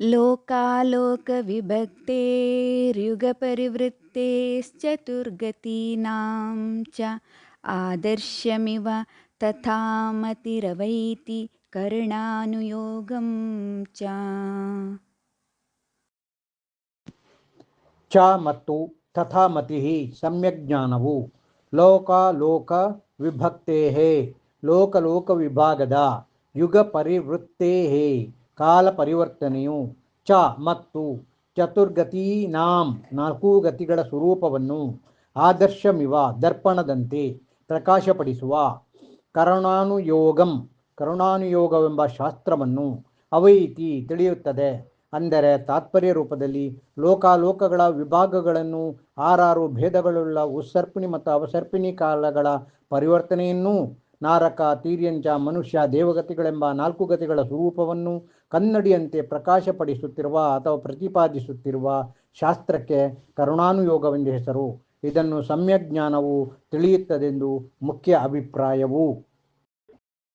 लोकालोकविभक्तेर्युगपरिवृत्तेश्चतुर्गतीनां च आदर्शमिव तथा मतिरवैति कर्णानुयोगं च ಚ ಮತ್ತು ತಥಾ ಮತಿ ಸಮ್ಯಕ್ ಜ್ಞಾನವು ಲೋಕ ಲೋಕ ವಿಭಕ್ತೇ ಲೋಕ ಲೋಕ ವಿಭಾಗದ ಯುಗ ಪರಿವೃತ್ತೇ ಕಾಲ ಪರಿವರ್ತನೆಯು ಚ ಮತ್ತು ಚತುರ್ಗತೀನಾಂ ನಾಲ್ಕು ಗತಿಗಳ ಸ್ವರೂಪವನ್ನು ಆದರ್ಶಮಿವ ದರ್ಪಣದಂತೆ ಪ್ರಕಾಶಪಡಿಸುವ ಕರುಣಾನುಯೋಗಂ. ಕರುಣಾನುಯೋಗವೆಂಬ ಶಾಸ್ತ್ರವನ್ನು ಅವೈತಿ ತಿಳಿಯುತ್ತದೆ. ಅಂದರೆ ತಾತ್ಪರ್ಯ ರೂಪದಲ್ಲಿ ಲೋಕಾಲೋಕಗಳ ವಿಭಾಗಗಳನ್ನು ಆರಾರು ಭೇದಗಳುಳ್ಳ ಉತ್ಸರ್ಪಿಣಿ ಮತ್ತು ಅವಸರ್ಪಿಣಿ ಕಾಲಗಳ ಪರಿವರ್ತನೆಯನ್ನೂ ನಾರಕ ತೀರ್ಯಂಚ ಮನುಷ್ಯ, ದೇವಗತಿಗಳೆಂಬ ನಾಲ್ಕು ಗತಿಗಳ ಸ್ವರೂಪವನ್ನು ಕನ್ನಡಿಯಂತೆ ಪ್ರಕಾಶಪಡಿಸುತ್ತಿರುವ ಅಥವಾ ಪ್ರತಿಪಾದಿಸುತ್ತಿರುವ ಶಾಸ್ತ್ರಕ್ಕೆ ಕರುಣಾನುಯೋಗವೆಂದು ಹೆಸರು. ಇದನ್ನು ಸಮ್ಯಜ್ಞಾನವು ತಿಳಿಯುತ್ತದೆಂದು ಮುಖ್ಯ ಅಭಿಪ್ರಾಯವು.